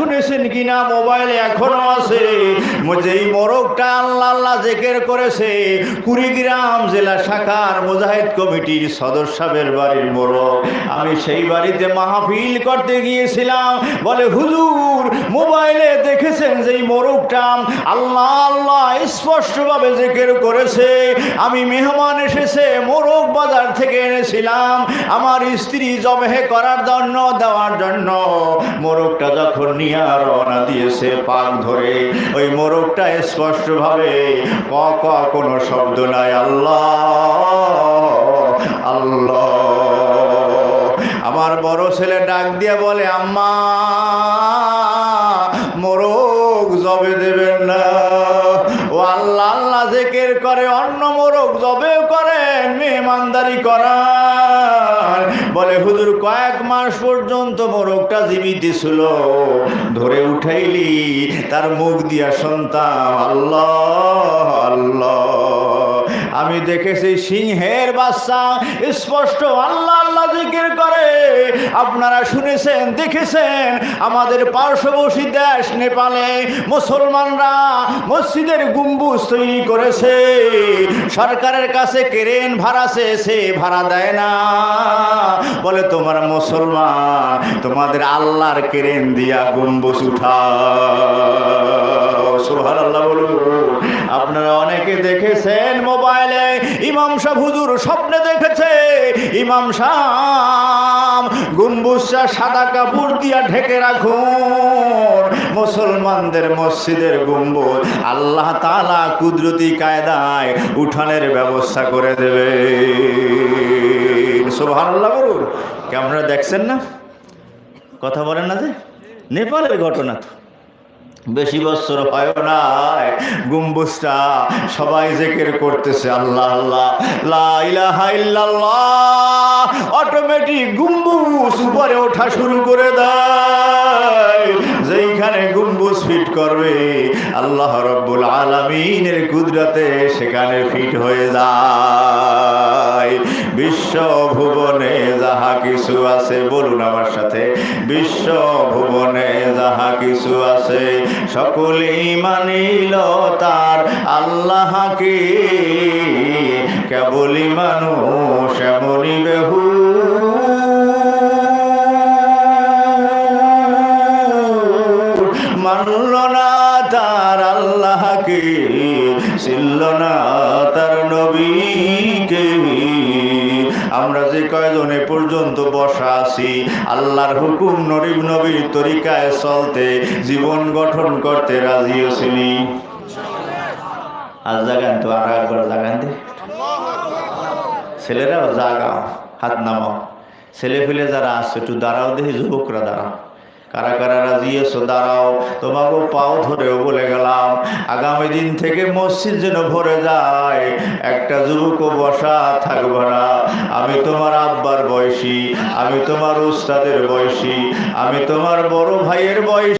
শুনেছেন কিনা? মোবাইল এখনও আছে। যেই মোরগটা আল্লাহ আল্লাহ জেকের করেছে কুড়িগ্রাম জেলা শাখার মুজাহিদ কমিটির সদস্যের বাড়ির মোরগ। আমি সেই বাড়িতে মাহফিল করতে গিয়েছিলাম। বলে, হুজুর, মোবাইলে দেখেছেন যেই মোরগটা আল্লাহ আল্লাহ স্পষ্টভাবে জেকের করেছে। আমি মেহমান এসেছে, মোরগ বাজার থেকে এনেছিলাম। আমার স্ত্রী জবেহে করার জন্য, দেওয়ার জন্য। মোরগটা যখন নিয়ে রওনা দিয়েছে পাক ধরে, ওই মোরগটা স্পষ্টভাবে ক ক, কোনো শব্দ নাই। আল্লাহ আল্লাহ। আমার বড় ছেলে ডাক দিয়ে বলে, আম্মা আল্লাহ জেকের করে, অন্য মোরগ জবেও করেন মেহমানদারি করান বলে, হুজুর, কয়েক মাস পর্যন্ত মোরগটা জীবিত ছিল। ধরে উঠাইলি, তার মুখ দিয়া সন্তান আল্লাহ আল্লাহ। আমি দেখেছি সিংহের বাচ্চা, স্পষ্ট, আল্লাহ আল্লাহ জিকির করে আপনারা শুনেছেন, দেখেছেন? আমাদের পার্শ্ববর্তী দেশ নেপালে মুসলমানরা মসজিদের গুম্বুজ তৈরি করেছে। সরকারের কাছে কেরেন ভাড়া চেয়েছে ভাড়া দেয় না। বলে, তোমার মুসলমান, তোমাদের আল্লাহর কেরেন দিয়া গম্বুজ উঠা সুহার আল্লাহ বলুন। আপনারা অনেকে দেখেছেন মোবাইলে, ইমাম সাহ হুজুর স্বপ্নে দেখেছে, ইমাম সাহ গম্বুজটা সাদা কাপড় দিয়া ঢেকে রাখুন। মুসলমানদের মসজিদের গম্বুজ আল্লাহ তালা কুদরতি কায়দায় উঠানের ব্যবস্থা করে দেবে সোভান আল্লাহ বলুন, কি আপনারা দেখছেন না? কথা বলেন না যে? নেপালের ঘটনা তো। বেশি বছর হয় না গুম্বুজটা সবাই জেকের করতেছে, আল্লাহ আল্লাহ। লা ইলাহা অটোমেটিক গুম্বুজ উপরে ওঠা শুরু করে দেয়? যেইখানে গুম্বুজ ফিট করবে, আল্লাহ রব্বুল আলামিনের কুদরতে সেখানে ফিট হয়ে যায়। বিশ্ব ভুবনে যাহা কিছু আছে, বলুন আমার সাথে, বিশ্ব ভুবনে যাহা কিছু আছে সকলেই মানিল তার আল্লাহকে। কেবলই মানুষ, এমনই বেহু না, তার নবীকে। আমরা যে কয়জনে পর্যন্ত বসা আছি, আল্লাহর হুকুম নবীর তরিকায় চলতে, জীবন গঠন করতে রাজি আছিনি আজ জাগান তো, আর একবার জাগান দে। ছেলেরাও জাগাও, হাত নামাও। ছেলে ফেলে যারা আসছে একটু দাঁড়াও দেখি, যুবকরা দাঁড়াও। কারা কারা রাজি এসো দাঁড়াও। তোমাকেও পাও ধরেও বলে গেলাম, আগামী দিন থেকে মসজিদ যেন ভরে যায়। একটা যুবকও বসা থাকবে না। আমি তোমার আব্বার বয়সী, আমি তোমার উস্তাদের বয়সী, আমি তোমার বড় ভাইয়ের বয়সী।